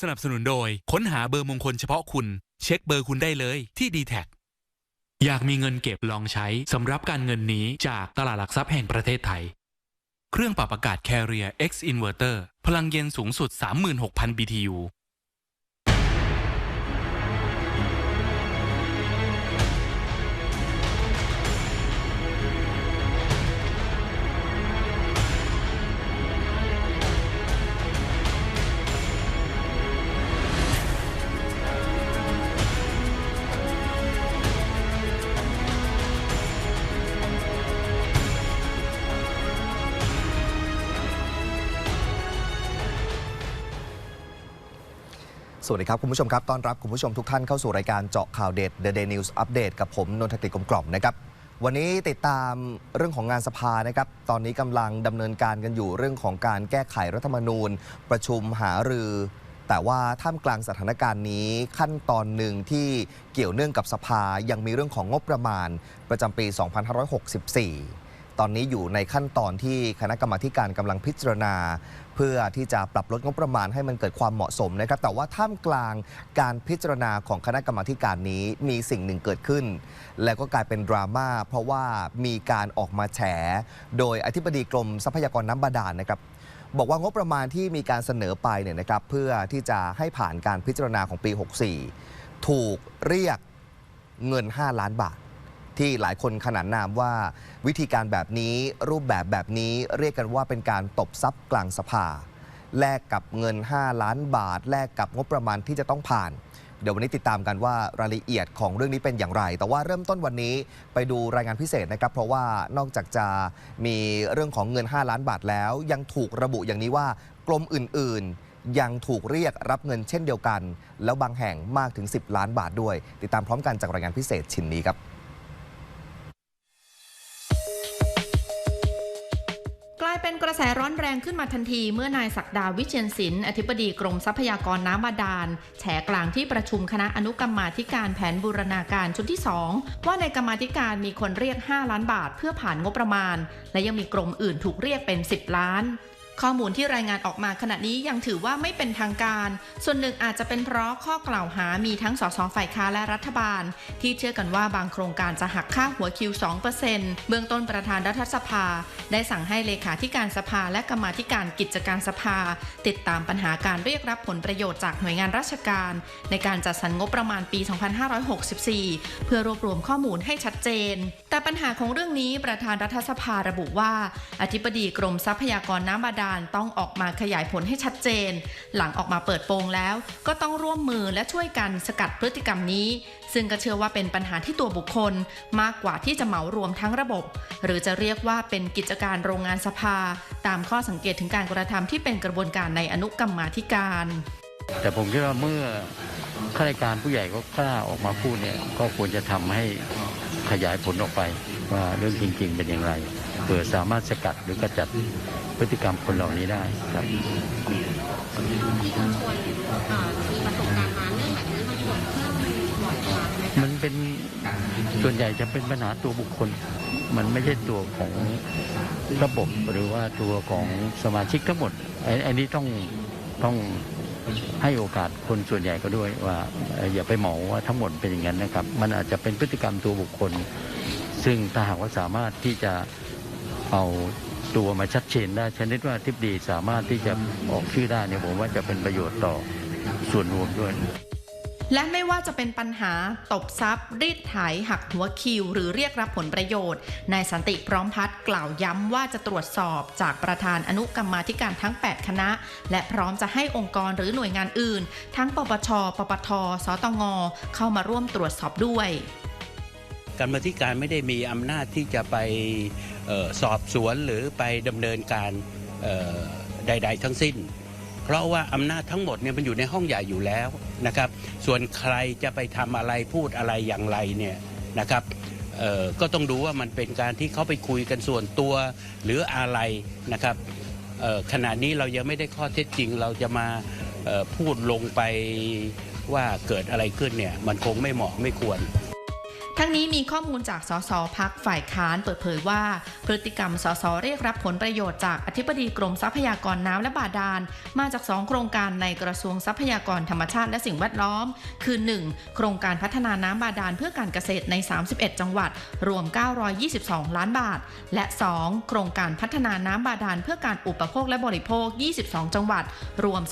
สนับสนุนโดย ค้นหาเบอร์มงคลเฉพาะคุณ เช็คเบอร์คุณได้เลยที่ d t แทอยากมีเงินเก็บลองใช้สำหรับการเงินนี้จากตลาดหลักทรัพย์แห่งประเทศไทย เครื่องปรับอากาศ Carrier X Inverter พลังเย็นสูงสุด 36,000 BTU สวัสดีครับ คุณผู้ชมครับ ต้อนรับคุณผู้ชมทุกท่านเข้าสู่รายการเจาะข่าวเด็ด The Day News Update กับผม นนทติกลมกล่อมนะครับ วันนี้ติดตามเรื่องของงานสภานะครับ ตอนนี้กำลังดำเนินการกันอยู่เรื่องของการแก้ไขรัฐธรรมนูญ ประชุมหารือ แต่ว่าท่ามกลางสถานการณ์นี้ขั้นตอนหนึ่งที่เกี่ยวเนื่องกับสภายังมีเรื่องของงบประมาณ ประจำปี 2564 ตอนนี้อยู่ในขั้นตอนที่คณะกรรมาการกำลังพิจารณา เพื่อที่จะปรับลดงบประมาณให้มันเกิดความเหมาะสมนะครับ แต่ว่าท่ามกลางการพิจารณาของคณะกรรมาการนี้มีสิ่งหนึ่งเกิดขึ้น แล้วก็กลายเป็นดราม่าเพราะว่ามีการออกมาแฉ โดยอธิบดีกรมทรัพยากรน้ำบาดาลนะครับบอกว่างบประมาณที่มีการเสนอไปเนี่ยนะครับเพื่อที่จะให้ผ่านการพิจารณาของปี 64 ถูกเรียกเงิน 5 ล้านบาท ที่หลายคนขนานนามว่า วิธีการแบบนี้รูปแบบแบบนี้เรียกกันว่าเป็นการตบทรัพย์กลางสภา แลกกับเงิน 5 ล้านบาท แลกกับงบประมาณที่จะต้องผ่าน เดี๋ยววันนี้ติดตามกันว่ารายละเอียดของเรื่องนี้เป็นอย่างไร แต่ว่าเริ่มต้นวันนี้ไปดูรายงานพิเศษนะครับ เพราะว่านอกจากจะมีเรื่องของเงิน 5 ล้านบาทแล้ว ยังถูกระบุอย่างนี้ว่ากรมอื่นๆ ยังถูกเรียกรับเงินเช่นเดียวกัน แล้วบางแห่งมากถึง 10 ล้านบาทด้วย ติดตามพร้อมกันจากรายงานพิเศษชิ้นนี้ครับ เป็นกระแสร้อนแรงขึ้นมาทันทีเมื่อนายศักดาวิเชียนศิลป์อธิบดีกรมทรัพยากรน้ำบาดาลแฉกลางที่ประชุมคณะอนุกรรมาธิการแผนบูรณาการชุดที่ 2 ว่าในกรรมาธิการมีคนเรียก 5 ล้านบาทเพื่อผ่านงบประมาณ และยังมีกรมอื่นถูกเรียกเป็น 10 ล้าน ข้อมูลที่รายงานออกมาขณะนี้ยังถือว่าไม่เป็นทางการ ส่วนหนึ่งอาจจะเป็นเพราะข้อกล่าวหามีทั้งสสฝ่ายค้าและรัฐบาล ที่เชื่อกันว่าบางโครงการจะหักค่าหัวคิว 2%เบื้องต้นประธานรัฐสภา ได้สั่งให้เลขาธิการสภาและกรรมาธิการกิจการสภา ติดตามปัญหาการเรียกรับผลประโยชน์จากหน่วยงานราชการ ในการจัดสรรงบประมาณปี 2564 เพื่อรวบรวมข้อมูลให้ชัดเจน แต่ปัญหาของเรื่องนี้ประธานรัฐสภาระบุว่า อธิบดีกรมทรัพยากรน้ำบาดาลต้องออกมาขยายผลให้ชัดเจน หลังออกมาเปิดโปงแล้ว ก็ต้องร่วมมือและช่วยกันสกัดพฤติกรรมนี้ ซึ่งก็เชื่อว่าเป็นปัญหาที่ตัวบุคคลมากกว่าที่จะเหมารวมทั้งระบบ หรือจะเรียกว่าเป็นกิจการโรงงานสภา ตามข้อสังเกตถึงการกระทำที่เป็นกระบวนการในอนุกรรมาธิการ แต่ผมคิดว่าเมื่อข้าราชการผู้ใหญ่ก็กล้าออกมาพูดเนี่ยก็ควรจะทำให้ขยายผลออกไปว่าเรื่องจริง ๆ เป็นอย่างไรเพื่อสามารถสกัดหรือกระจัด พฤติกรรมคนเหล่านี้ได้ครับที่เราควรเอ่อมีประสบการณ์มาเรื่องแบบนี้มันควรเพิ่มบ่อยครั้งไหมคะมันเป็นส่วนใหญ่จะเป็นปัญหาตัวบุคคล มันไม่ใช่ตัวของระบบหรือว่าตัวของสมาชิกทั้งหมดไอ้ไอันนี้ต้องต้องให้โอกาสคนส่วนใหญ่ก็ด้วยว่าเอ่ออย่าไปเหมาว่าทั้งหมดเป็นอย่างนั้นนะครับ มันอาจจะเป็นพฤติกรรมตัวบุคคล ซึ่งถ้าหากว่าสามารถที่จะเอา ตัวมาชัดเจนได้ชนิดว่าทิบดีสามารถที่จะออกชื่อได้เนี่ยผมว่าจะเป็นประโยชน์ต่อส่วนรวมด้วย และไม่ว่าจะเป็นปัญหาตบทรัพย์ รีดไถหักหัวคิว หรือเรียกรับผลประโยชน์นายสันติพร้อมพัฒน์กล่าวย้ำว่าจะตรวจสอบจากประธานอนุกรรมาธิการทั้ง 8 คณะ และพร้อมจะให้องค์กรหรือหน่วยงานอื่น ทั้งปปช ปปท สตง เข้ามาร่วมตรวจสอบด้วยกรรมาธิการไม่ได้มีอำนาจที่จะไปเออ สอบสวนหรือไปดำเนินการใด ๆ ทั้งสิ้น เพราะว่าอำนาจทั้งหมดเนี่ยมันอยู่ในห้องใหญ่อยู่แล้วนะครับ ส่วนใครจะไปทำอะไรพูดอะไรอย่างไรเนี่ยนะครับก็ต้องดูว่ามันเป็นการที่เขาไปคุยกันส่วนตัวหรืออะไรนะครับขณะนี้เรายังไม่ได้ข้อเท็จจริง เราจะมาพูดลงไปว่าเกิดอะไรขึ้นเนี่ยมันคงไม่เหมาะไม่ควร ทั้งนี้มีข้อมูลจากสสพักฝ่ายค้านเปิดเผยว่า พฤติกรรมสสเรียกรับผลประโยชน์จากอธิบดีกรมทรัพยากรน้ำและบาดาล มาจาก 2 โครงการในกระทรวงทรัพยากรธรรมชาติและสิ่งแวดล้อม คือ 1. โครงการพัฒนาน้ำบาดาลเพื่อการเกษตรใน 31 จังหวัด รวม 922 ล้านบาท และ 2. โครงการพัฒนาน้ำบาดาลเพื่อการอุปโภคและบริโภค 22 จังหวัด รวม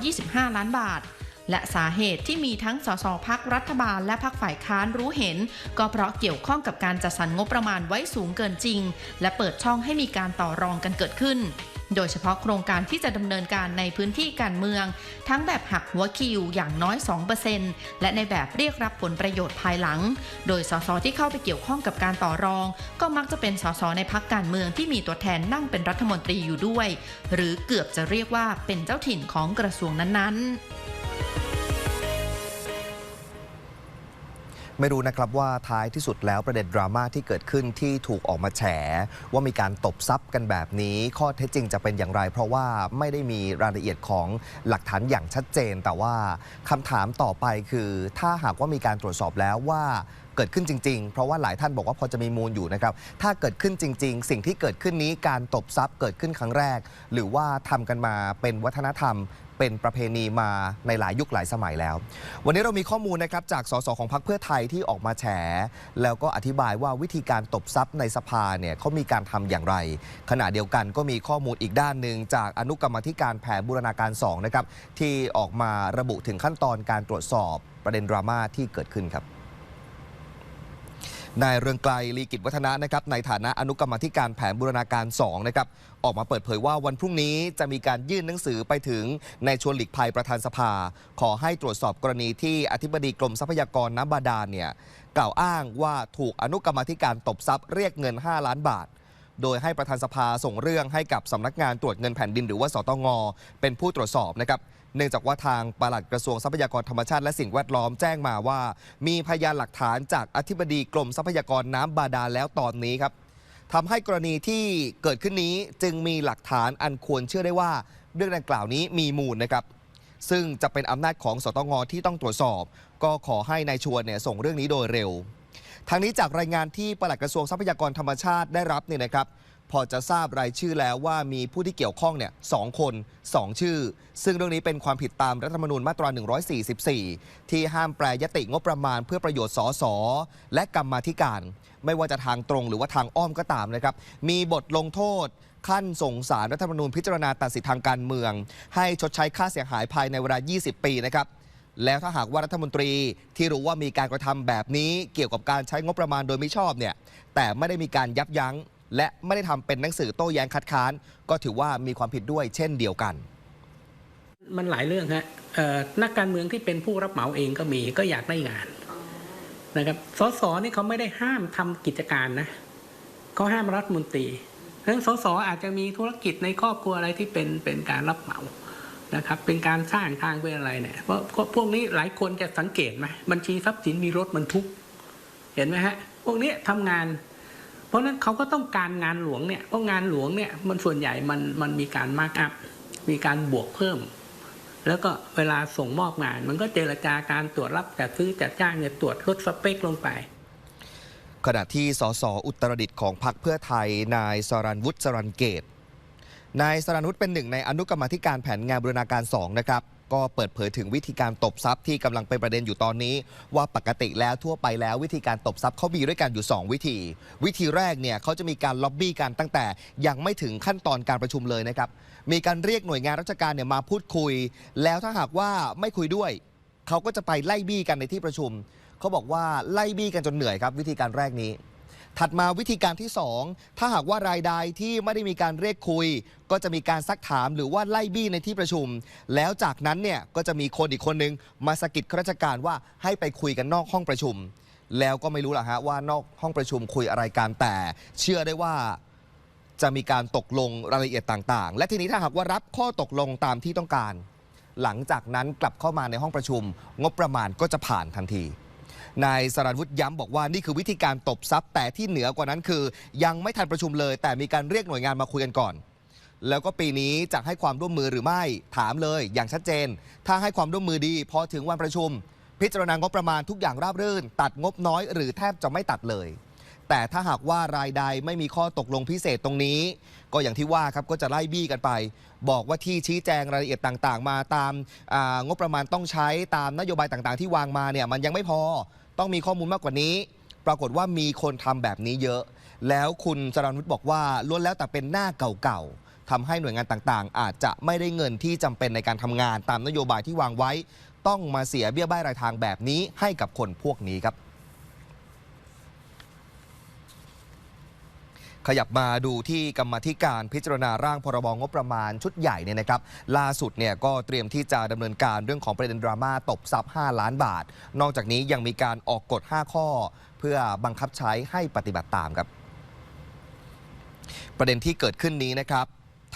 225 ล้านบาท และสาเหตุที่มีทั้งสสพักรัฐบาลและพักฝ่ายค้านรู้เห็น ก็เพราะเกี่ยวข้องกับการจัดสรรงบประมาณไว้สูงเกินจริง และเปิดช่องให้มีการต่อรองกันเกิดขึ้น โดยเฉพาะโครงการที่จะดำเนินการในพื้นที่การเมือง ทั้งแบบหักหัวคิวอย่างน้อย 2%และในแบบเรียกรับผลประโยชน์ภายหลัง โดยสสที่เข้าไปเกี่ยวข้องกับการต่อรอง ก็มักจะเป็นสสในพักการเมืองที่มีตัวแทนนั่งเป็นรัฐมนตรีอยู่ด้วย หรือเกือบจะเรียกว่าเป็นเจ้าถิ่นของกระทรวงนั้นๆ ไม่รู้นะครับว่าท้ายที่สุดแล้วประเด็นดราม่าที่เกิดขึ้นที่ถูกออกมาแฉ ว่ามีการตบซับกันแบบนี้ ข้อเท็จจริงจะเป็นอย่างไร เพราะว่าไม่ได้มีรายละเอียดของหลักฐานอย่างชัดเจน แต่ว่าคำถามต่อไปคือ ถ้าหากว่ามีการตรวจสอบแล้วว่าเกิดขึ้นจริง ๆ เพราะว่าหลายท่านบอกว่าพอจะมีมูลอยู่นะครับ ถ้าเกิดขึ้นจริง ๆ สิ่งที่เกิดขึ้นนี้การตบซับเกิดขึ้นครั้งแรก หรือว่าทำกันมาเป็นวัฒนธรรม เป็นประเพณีมาในหลายยุคหลายสมัยแล้ว วันนี้เรามีข้อมูลนะครับจากสสของพรรคเพื่อไทยที่ออกมาแฉ แล้วก็อธิบายว่าวิธีการตบทรัพย์ในสภาเนี่ยเขามีการทำอย่างไร ขณะเดียวกันก็มีข้อมูลอีกด้านหนึ่งจากอนุกรรมธิการแผนบูรณาการ2นะครับที่ออกมาระบุถึงขั้นตอนการตรวจสอบประเด็นดราม่าที่เกิดขึ้นครับนายเรืองไกลลีกิจวัฒนะนะครับในฐานะอนุกรรมธิการแผนบูรณาการ2นะครับ ออกมาเปิดเผยว่าวันพรุ่งนี้จะมีการยื่นหนังสือไปถึงในชวนหลีกภัยประธานสภา ขอให้ตรวจสอบกรณีที่อธิบดีกรมทรัพยากรน้ำบาดาลเนี่ยกล่าวอ้างว่าถูกอนุกรรมธิการตบทรัพย์เรียกเงิน 5 ล้านบาท โดยให้ประธานสภาส่งเรื่องให้กับสำนักงานตรวจเงินแผ่นดินหรือว่าสตงเป็นผู้ตรวจสอบนะครับเนื่องจากว่าทางปลัดกระทรวงทรัพยากรธรรมชาติและสิ่งแวดล้อมแจ้งมาว่า มีพยานหลักฐานจากอธิบดีกรมทรัพยากรน้ำบาดาลแล้วตอนนี้ครับ ทำให้กรณีที่เกิดขึ้นนี้จึงมีหลักฐานอันควรเชื่อได้ว่าเรื่องดังกล่าวนี้มีมูลนะครับ ซึ่งจะเป็นอำนาจของสตงที่ต้องตรวจสอบ ก็ขอให้นายชวนเนี่ยส่งเรื่องนี้โดยเร็วทางนี้จากรายงานที่ปลัดกระทรวงทรัพยากรธรรมชาติได้รับเนี่ยนะครับ พอจะทราบรายชื่อแล้วว่ามีผู้ที่เกี่ยวข้องเนี่ยสองคน 2 ชื่อ ซึ่งเรื่องนี้เป็นความผิดตามรัฐธรรมนูญมาตรา 144 ที่ห้ามแปรยติงบประมาณเพื่อประโยชน์สสและกรรมาธิการ ไม่ว่าจะทางตรงหรือว่าทางอ้อมก็ตามนะครับ มีบทลงโทษขั้นส่งสารรัฐธรรมนูญพิจารณาตัดสิทธิทางการเมือง ให้ชดใช้ค่าเสียหายภายในเวลา 20 ปีนะครับแล้วถ้าหากว่ารัฐมนตรีที่รู้ว่ามีการกระทำแบบนี้เกี่ยวกับการใช้งบประมาณโดยไม่ชอบเนี่ยแต่ไม่ได้มีการยับยั้ง และไม่ได้ทำเป็นหนังสือโต้แย้งคัดค้าน ก็ถือว่ามีความผิดด้วยเช่นเดียวกัน มันหลายเรื่องฮะนักการเมืองที่เป็นผู้รับเหมาเองก็มีก็อยากได้งานนะครับสสนี่เขาไม่ได้ห้ามทำกิจการนะเขาห้ามรัฐมนตรีเพราะฉะนั้นสสอาจจะมีธุรกิจในครอบครัวอะไรที่เป็นเป็นการรับเหมานะครับ เป็นการสร้างทางเป็นอะไรเนี่ยเพราะพวกนี้หลายคนจะสังเกตไหมบัญชีทรัพย์สินมีรถบรรทุก เห็นไหมฮะ พวกนี้ทำงาน เพราะนั้นเขาก็ต้องการงานหลวงเนี่ยเพราะงานหลวงเนี่ยมันส่วนใหญ่มันมันมีการมาร์กอัพมีการบวกเพิ่ม แล้วก็เวลาส่งมอบงาน มันก็เจรจาการตรวจรับจัดซื้อจัดจ้างเนี่ยตรวจลดสเปคลงไปขณะที่สสอุตรดิตของพรรคเพื่อไทย นายสรันวุฒิสรันเกต นายสรันวุฒิเป็นหนึ่งในอนุกรรมธิการแผนงานบรณาการ 2 นะครับ ก็เปิดเผยถึงวิธีการตบทรัพย์ที่กำลังเป็นประเด็นอยู่ตอนนี้ ว่าปกติแล้วทั่วไปแล้ววิธีการตบทรัพย์เขามีด้วยกันอยู่ 2 วิธี วิธีแรกเนี่ยเขาจะมีการล็อบบี้กันตั้งแต่ยังไม่ถึงขั้นตอนการประชุมเลยนะครับมีการเรียกหน่วยงานราชการเนี่ยมาพูดคุย แล้วถ้าหากว่าไม่คุยด้วยเขาก็จะไปไล่บี้กันในที่ประชุมเขาบอกว่าไล่บี้กันจนเหนื่อยครับ วิธีการแรกนี้ ถัดมาวิธีการที่ 2 ถ้าหากว่ารายใดที่ไม่ได้มีการเรียกคุย ก็จะมีการซักถามหรือว่าไล่บี้ในที่ประชุม แล้วจากนั้นเนี่ยก็จะมีคนอีกคนนึงมาสะกิดข้าราชการว่าให้ไปคุยกันนอกห้องประชุม แล้วก็ไม่รู้ละฮะว่านอกห้องประชุมคุยอะไรกันแต่ เชื่อได้ว่าจะมีการตกลงรายละเอียดต่างๆ และทีนี้ถ้าหากว่ารับข้อตกลงตามที่ต้องการ หลังจากนั้นกลับเข้ามาในห้องประชุม งบประมาณก็จะผ่านทันที นายสรันวุฒิย้ำบอกว่านี่คือวิธีการตบทรัพย์ แต่ที่เหนือกว่านั้นคือ ยังไม่ทันประชุมเลย แต่มีการเรียกหน่วยงานมาคุยกันก่อน แล้วก็ปีนี้จะให้ความร่วมมือหรือไม่ถามเลย อย่างชัดเจน ถ้าให้ความร่วมมือดี พอถึงวันประชุม พิจารณางบประมาณทุกอย่างราบรื่น ตัดงบน้อย หรือแทบจะไม่ตัดเลย แต่ถ้าหากว่ารายใดไม่มีข้อตกลงพิเศษตรงนี้ ก็อย่างที่ว่าครับก็จะไล่บี้กันไป บอกว่าที่ชี้แจงรายละเอียดต่างๆ มาตามงบประมาณต้องใช้ตามนโยบายต่างๆ ที่วางมาเนี่ยมันยังไม่พอต้องมีข้อมูลมากกว่านี้ ปรากฏว่ามีคนทำแบบนี้เยอะ แล้วคุณสรานุชบอกว่าล้วนแล้วแต่เป็นหน้าเก่าๆทำให้หน่วยงานต่างๆ อาจจะไม่ได้เงินที่จำเป็นในการทำงานตามนโยบายที่วางไว้ ต้องมาเสียเบี้ยบ้ายรายทางแบบนี้ให้กับคนพวกนี้ครับ ขยับมาดูที่กรรมธิการพิจารณาร่างพรบงบประมาณชุดใหญ่เนี่ยนะครับ ล่าสุดเนี่ยก็เตรียมที่จะดำเนินการเรื่องของประเด็นดราม่าตบทรัพย์ 5 ล้านบาท นอกจากนี้ยังมีการออกกฎ 5 ข้อ เพื่อบังคับใช้ให้ปฏิบัติตามครับ ประเด็นที่เกิดขึ้นนี้นะครับ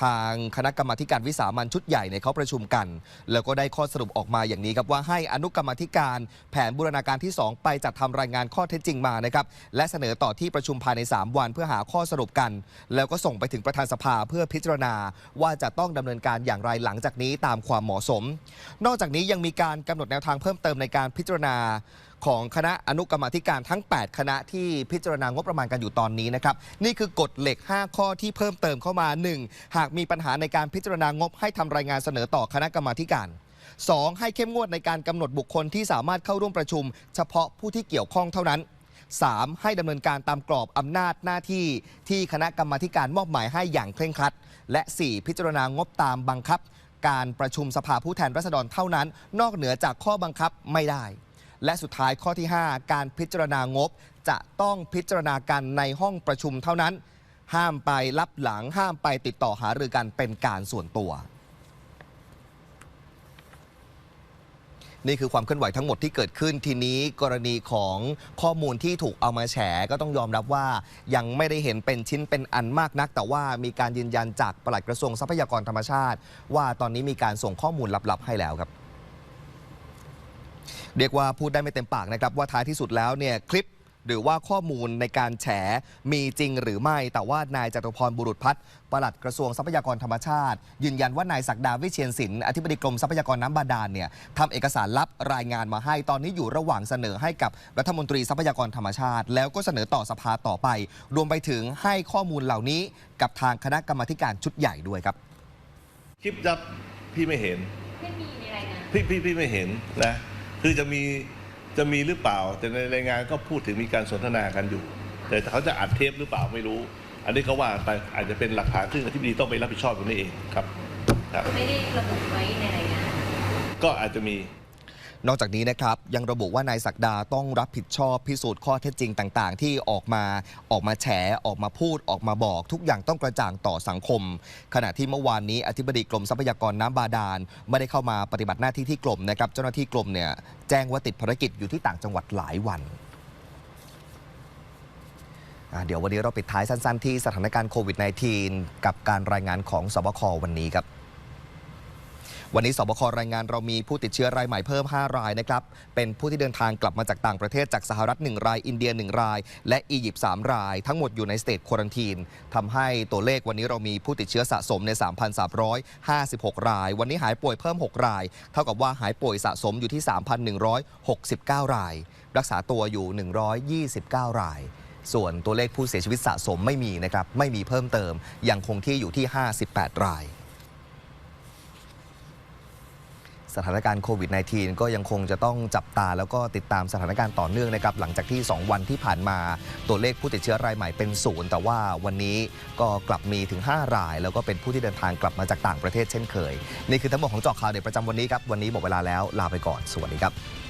ทางคณะกรรมาการวิสามันชุดใหญ่เนี่ยเขาประชุมกัน แล้วก็ได้ข้อสรุปออกมาอย่างนี้ครับว่าให้อนุกรรมาธิการแผนบูรณาการที่ 2 ไปจัดทำรายงานข้อเท็จจริงมานะครับและเสนอต่อที่ประชุมภายใน 3 วันเพื่อหาข้อสรุปกัน แล้วก็ส่งไปถึงประธานสภาเพื่อพิจารณาว่าจะต้องดำเนินการอย่างไรหลังจากนี้ตามความเหมาะสม นอกจากนี้ยังมีการกำหนดแนวทางเพิ่มเติมในการพิจารณา ของคณะอนุกรรมธิการทั้ง 8 คณะที่พิจารณางบประมาณกันอยู่ตอนนี้นะครับ นี่คือกฎเหล็ก 5 ข้อที่เพิ่มเติมเข้ามา 1. หากมีปัญหาในการพิจารณางบให้ทำรายงานเสนอต่อคณะกรรมธิการ 2. ให้เข้มงวดในการกำหนดบุคคลที่สามารถเข้าร่วมประชุม เฉพาะผู้ที่เกี่ยวข้องเท่านั้น 3. ให้ดำเนินการตามกรอบอำนาจหน้าที่ที่คณะกรรมาธิการมอบหมายให้อย่างเคร่งครัด และ 4. พิจารณางบตามบังคับ การประชุมสภาผู้แทนราษฎรเท่านั้น นอกเหนือจากข้อบังคับไม่ได้ และสุดท้ายข้อที่ 5 การพิจารณางบ จะต้องพิจารณากันในห้องประชุมเท่านั้น ห้ามไปรับหลังห้ามไปติดต่อหารือกันเป็นการส่วนตัว นี่คือความเคลื่อนไหวทั้งหมดที่เกิดขึ้นทีนี้กรณีของข้อมูลที่ถูกเอามาแฉก็ต้องยอมรับว่ายังไม่ได้เห็นเป็นชิ้นเป็นอันมากนัก แต่ว่ามีการยืนยันจากปลัดกระทรวงทรัพยากรธรรมชาติ ว่าตอนนี้มีการส่งข้อมูลลับๆให้แล้วครับ เรียกว่าพูดได้ไม่เต็มปากนะครับว่าท้ายที่สุดแล้วเนี่ยคลิปหรือว่าข้อมูลในการแฉมีจริงหรือไม่ แต่ว่านายจตุพรบุรุษพัฒน์ปลัดกระทรวงทรัพยากรธรรมชาติ ยืนยันว่านายศักดาวิเชียนศิลป์อธิบดีกรมทรัพยากรน้ำบาดาลเนี่ยทำเอกสารลับรายงานมาให้ตอนนี้อยู่ระหว่างเสนอให้กับรัฐมนตรีทรัพยากรธรรมชาติ แล้วก็เสนอต่อสภาต่อไป รวมไปถึงให้ข้อมูลเหล่านี้กับทางคณะกรรมาธิการชุดใหญ่ด้วยครับ คลิปลับพี่ไม่เห็นไม่มีในรายงานพี่พี่พี่ไม่เห็นนะ คือจะมีจะมีหรือเปล่า แต่ในรายงานก็พูดถึงมีการสนทนากันอยู่ แต่เขาจะอัดเทปหรือเปล่าไม่รู้ อันนี้เขาว่าไปอาจจะเป็นหลักฐานซึ่งอธิบดีต้องไปรับผิดชอบตรงนี้เองครับครับไม่ได้ระบุไว้ในรายงานก็อาจจะมี นอกจากนี้นะครับยังระบุว่านายศักดาต้องรับผิดชอบพิสูจน์ข้อเท็จจริงต่าง ๆ ที่ออกมาออกมาแฉออกมาพูดออกมาบอก ทุกอย่างต้องกระจ่างต่อสังคม ขณะที่เมื่อวานนี้อธิบดีกรมทรัพยากรน้ำบาดาลไม่ได้เข้ามาปฏิบัติหน้าที่ที่กรมนะครับเจ้าหน้าที่กรมเนี่ยแจ้งว่าติดภารกิจอยู่ที่ต่างจังหวัดหลายวันเดี๋ยววันนี้เราปิดท้ายสั้น ๆ ที่สถานการณ์โควิด -19 กับการรายงานของสบควันนี้ครับ วันนี้สบครายงานเรามีผู้ติดเชื้อรายใหม่เพิ่ม 5 รายนะครับ เป็นผู้ที่เดินทางกลับมาจากต่างประเทศจากสหรัฐ 1 ราย อินเดีย 1 ราย และอียิปต์3ราย ทั้งหมดอยู่ในสเตทควอนตีนทำให้ตัวเลขวันนี้เรามีผู้ติดเชื้อสะสมใน 3,356 ราย วันนี้หายป่วยเพิ่ม 6 ราย เท่ากับว่าหายป่วยสะสมอยู่ที่ 3,169 ราย รักษาตัวอยู่ 129 รายส่วนตัวเลขผู้เสียชีวิตสะสมไม่มีนะครับ ไม่มีเพิ่มเติม ยังคงที่อยู่ที่ 58 ราย สถานการณ์โควิด -19 ก็ยังคงจะต้องจับตาแล้วก็ติดตามสถานการณ์ต่อเนื่องนะครับ หลังจากที่ 2 วันที่ผ่านมาตัวเลขผู้ติดเชื้อรายใหม่เป็นศูนย์แต่ว่าวันนี้ก็กลับมีถึง 5 ราย แล้วก็เป็นผู้ที่เดินทางกลับมาจากต่างประเทศเช่นเคย นี่คือทั้งหมดของเจาะข่าวเด็ดประจำวันนี้ครับวันนี้หมดเวลาแล้วลาไปก่อนสวัสดีครับ